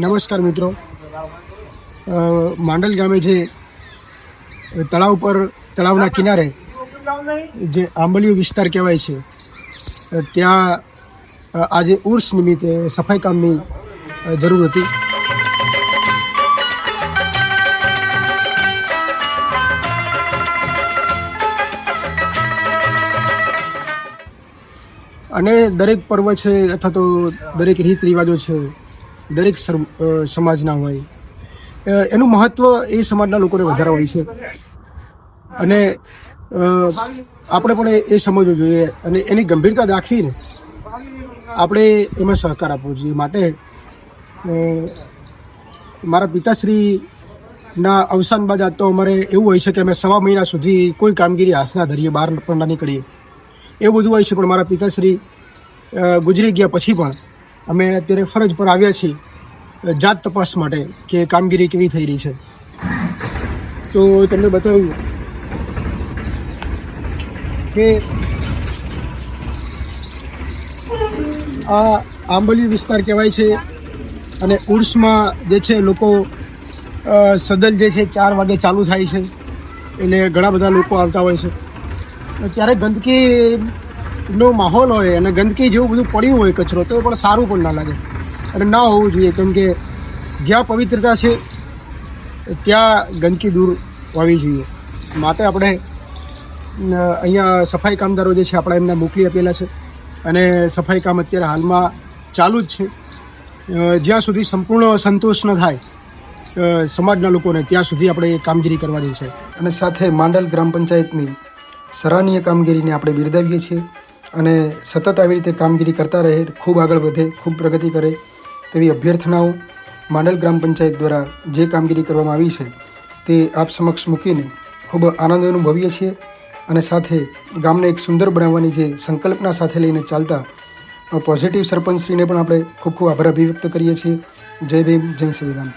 નમસ્કાર મિત્રો. માંડલ ગામે જે તળાવ પર, તળાવના કિનારે જે આંબલીયો વિસ્તાર કહેવાય છે, ત્યાં આજે ઉર્સ નિમિત્તે સફાઈ કામની જરૂર હતી. અને દરેક પર્વ છે અથવા તો દરેક રીત રિવાજો છે દરેક સમાજના હોય. એનું મહત્વ એ સમાજના લોકોને વધારે હોય છે. અને આપણે પણ એ- સમજવું જોઈએ અને એની ગંભીરતા દાખવીને આપણે એમાં સહકાર આપવો જોઈએ માટે મારા પિતાશ્રીના અવસાન બાદ આજ તો અમારે એવું હોય છે કે અમે સવા મહિના સુધી કોઈ કામગીરી હાથ ના ધરીએ, બહાર પણ ના નીકળીએ. એવું બધું હોય છે, પણ મારા પિતાશ્રી ગુજરી ગયા પછી પણ અમે અત્યારે ફરજ પર આવ્યા છીએ જાત તપાસ માટે કે કામગીરી કેવી થઈ રહી છે. તો તમને બતાવ્યું કે આ આંબલી વિસ્તાર કહેવાય છે અને ઉર્સમાં જે છે લોકો સદન જે છે ચાર વાગે ચાલુ થાય છે. એટલે ઘણા બધા લોકો આવતા હોય છે. ત્યારે ગંદકીનો માહોલ હોય અને ગંદકી જેવું બધું પડ્યું હોય કચરો, તો પણ સારું પણ ના લાગે. અને ના હોવું જોઈએ, કેમ કે જ્યાં પવિત્રતા છે, ત્યાં ગંદકી દૂર હોવી જોઈએ. માટે આપણે અહીંયા સફાઈ કામદારો જે છે, આપણે એમને મોકલી આપેલા છે. અને સફાઈ કામ અત્યારે હાલમાં ચાલુ જ છે. જ્યાં સુધી સંપૂર્ણ સંતોષ ન થાય સમાજના લોકોને, ત્યાં સુધી આપણે એ કામગીરી કરવાની છે. અને સાથે માંડલ ગ્રામ પંચાયતની સરાહનીય કામગીરીને આપણે બિરદાવીએ છીએ. અને સતત આવી રીતે કામગીરી કરતા રહે, ખૂબ આગળ વધે, ખૂબ પ્રગતિ કરે તેવી અભ્યર્થનાઓ માંડલ ગ્રામ પંચાયત દ્વારા જે કામગીરી કરવામાં આવી છે તે આપ સમક્ષ મૂકીને ખૂબ આનંદ અનુભવીએ છીએ અને સાથે ગામને એક સુંદર બનાવવાની જે સંકલ્પના સાથે લઈને ચાલતા પોઝિટિવ સરપંચશ્રીને પણ આપણે ખૂબ ખૂબ આભાર અભિવ્યક્ત કરીએ છીએ. જય ભીમ, જય સંવિધાન.